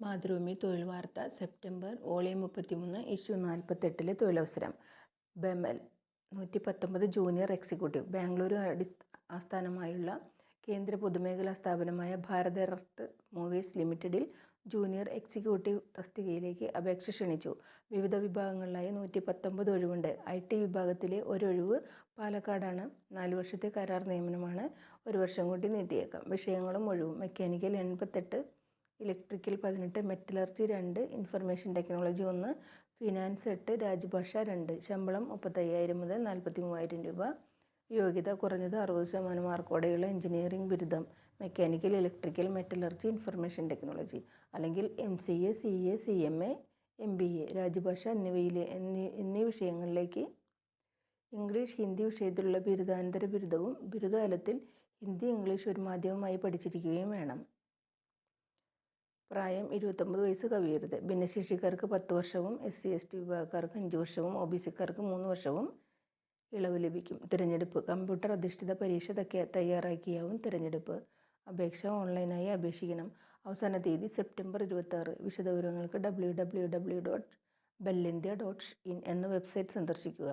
മാതൃഭൂമി തൊഴിൽ വാർത്ത September volume മുപ്പത്തിമൂന്ന് ഇഷ്യൂ നാൽപ്പത്തെട്ടിലെ തൊഴിലവസരം. ബെമൽ നൂറ്റി പത്തൊമ്പത് ജൂനിയർ എക്സിക്യൂട്ടീവ് ബാംഗ്ലൂരു അടി ആസ്ഥാനമായുള്ള കേന്ദ്ര പൊതുമേഖലാ സ്ഥാപനമായ ഭാരത് എർത്ത് മൂവീസ് ലിമിറ്റഡിൽ ജൂനിയർ എക്സിക്യൂട്ടീവ് തസ്തികയിലേക്ക് അപേക്ഷ ക്ഷണിച്ചു. വിവിധ വിഭാഗങ്ങളിലായി നൂറ്റി പത്തൊമ്പത് ഒഴിവുണ്ട്. ഐ ടി വിഭാഗത്തിലെ ഒരൊഴിവ് പാലക്കാടാണ്. നാല് വർഷത്തെ കരാർ നിയമനമാണ് ഒരു വർഷം കൂടി നീട്ടിയേക്കാം. വിഷയങ്ങളും ഒഴിവും. മെക്കാനിക്കൽ എൺപത്തെട്ട് ഇലക്ട്രിക്കൽ പതിനെട്ട് മെറ്റലർജി രണ്ട് ഇൻഫർമേഷൻ ടെക്നോളജി ഒന്ന് ഫിനാൻസ് എട്ട് രാജ്ഭാഷ രണ്ട്. ശമ്പളം മുപ്പത്തയ്യായിരം മുതൽ നാൽപ്പത്തി മൂവായിരം രൂപ. യോഗ്യത കുറഞ്ഞത് അറുപത് ശതമാനം മാർക്കോടെയുള്ള എഞ്ചിനീയറിംഗ് ബിരുദം. Mechanical electrical metallurgy information technology. അല്ലെങ്കിൽ M C A C A C M A M B A. രാജ്യഭാഷ എന്നിവയിലെ എന്നീ എന്നീ വിഷയങ്ങളിലേക്ക് ഇംഗ്ലീഷ് ഹിന്ദി വിഷയത്തിലുള്ള ബിരുദാനന്തര ബിരുദവും ബിരുദതലത്തിൽ ഹിന്ദി ഇംഗ്ലീഷ് ഒരു മാധ്യമമായി പഠിച്ചിരിക്കുകയും വേണം. പ്രായം ഇരുപത്തൊമ്പത് വയസ്സ് കവിയരുത്. ഭിന്നശേഷിക്കാർക്ക് പത്ത് വർഷവും എസ് സി എസ് ടി വിഭാഗക്കാർക്ക് അഞ്ച് വർഷവും ഒ ബി സിക്കാർക്ക് മൂന്ന് വർഷവും ഇളവ് ലഭിക്കും. തിരഞ്ഞെടുപ്പ്. കമ്പ്യൂട്ടർ അധിഷ്ഠിത പരീക്ഷ തയ്യ തയ്യാറാക്കിയാവും തിരഞ്ഞെടുപ്പ്. അപേക്ഷ ഓൺലൈനായി അപേക്ഷിക്കണം. അവസാന തീയതി സെപ്റ്റംബർ ഇരുപത്താറ്. വിശദവിവരങ്ങൾക്ക് W W W dot BEML India dot in എന്ന വെബ്സൈറ്റ് സന്ദർശിക്കുക.